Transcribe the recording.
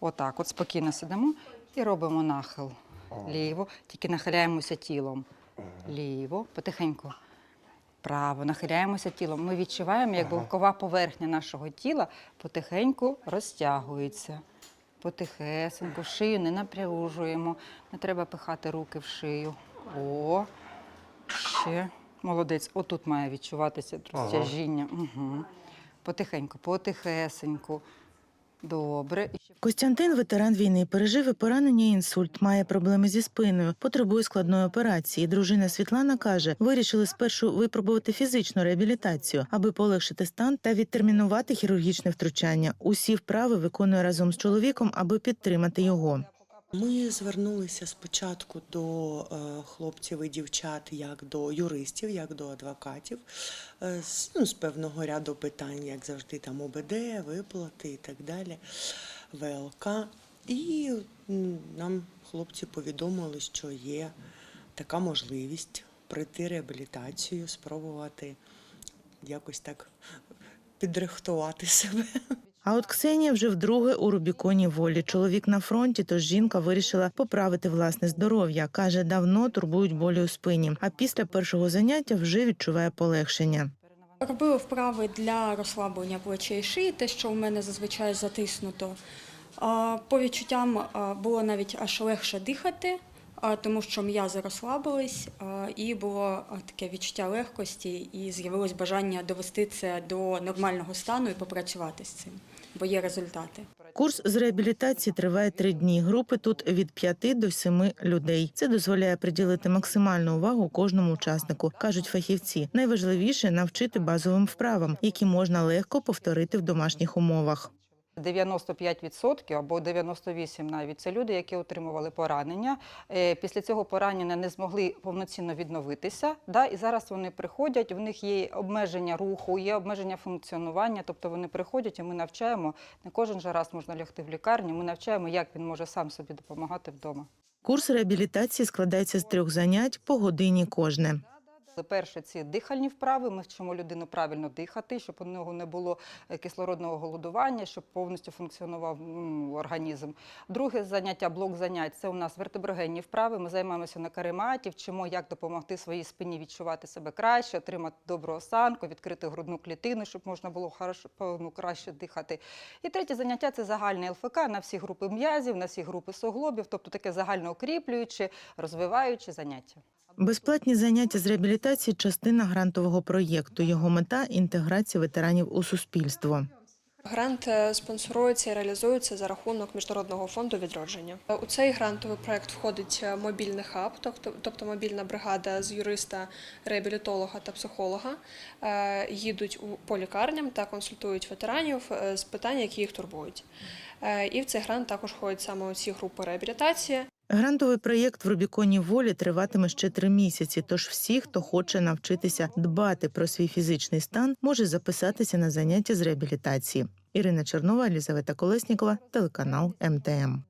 Отак, от спокійно сидимо і робимо нахил. Ліво, тільки нахиляємося тілом. Ліво, потихеньку. Право, нахиляємося тілом. Ми відчуваємо, як бокова поверхня нашого тіла потихеньку розтягується. Потихесеньку, шию не напряжуємо. Не треба пихати руки в шию. О, ще. Молодець. Отут має відчуватися розтяжіння. Угу. Потихеньку, потихесеньку. Добре. Костянтин, ветеран війни, пережив і поранення і інсульт, має проблеми зі спиною, потребує складної операції. Дружина Світлана каже, вирішили спершу випробувати фізичну реабілітацію, аби полегшити стан та відтермінувати хірургічне втручання. Усі вправи виконує разом з чоловіком, аби підтримати його. Ми звернулися спочатку до е, хлопців і дівчат як до юристів, як до адвокатів, е, з, ну, з певного ряду питань, як завжди, там ОБД, виплати і так далі, ВЛК. І нам хлопці повідомили, що є така можливість пройти реабілітацію, спробувати якось так підрихтувати себе. А от Ксенія вже вдруге у Рубіконі волі. Чоловік на фронті, тож жінка вирішила поправити власне здоров'я. каже, давно турбують болі у спині. А після першого заняття вже відчуває полегшення. Робили вправи для розслаблення плечей і шиї, те, що у мене зазвичай затиснуто. По відчуттям було навіть аж легше дихати, тому що м'язи розслабились, і було таке відчуття легкості, і з'явилось бажання довести це до нормального стану і попрацювати з цим, бо є результати. Курс з реабілітації триває три дні. Групи тут від п'яти до семи людей. Це дозволяє приділити максимальну увагу кожному учаснику, кажуть фахівці. Найважливіше навчити базовим вправам, які можна легко повторити в домашніх умовах. 95% або 98% навіть це люди, які отримували поранення. Е, Після цього поранення не змогли повноцінно відновитися. І зараз вони приходять, в них є обмеження руху, є обмеження функціонування. Тобто вони приходять, і ми навчаємо. Не кожен же раз можна лягти в лікарню. Ми навчаємо, як він може сам собі допомагати вдома. Курс реабілітації складається з трьох занять по годині кожне. Перше, ці дихальні вправи. Ми вчимо людину правильно дихати, щоб у нього не було е, кислородного голодування, щоб повністю функціонував організм. Друге заняття, блок занять це у нас вертеброгенні вправи. Ми займаємося на карематі, вчимо, як допомогти своїй спині відчувати себе краще, отримати добру осанку, відкрити грудну клітину, щоб можна було хорошо, ну, краще дихати. І третє заняття це загальне ЛФК на всі групи м'язів, на всі групи суглобів, тобто таке загальноукріплююче, розвиваюче заняття. Безплатні заняття з реабілітації частина грантового проєкту. Його мета інтеграція ветеранів у суспільство. Грант е, спонсорується і реалізується за рахунок Міжнародного фонду відродження. У цей грантовий проект входить е, мобільний хаб, тобто, мобільна бригада з юриста, реабілітолога та психолога. Е, Їдуть по лікарням та консультують ветеранів з питань, які їх турбують. І в цей грант також входять саме ці групи реабілітації. Грантовий проєкт в Рубіконі волі триватиме ще три місяці. Тож всі, хто хоче навчитися дбати про свій фізичний стан, може записатися на заняття з реабілітації. Ірина Чернова, Елізавета Колеснікова, телеканал МТМ.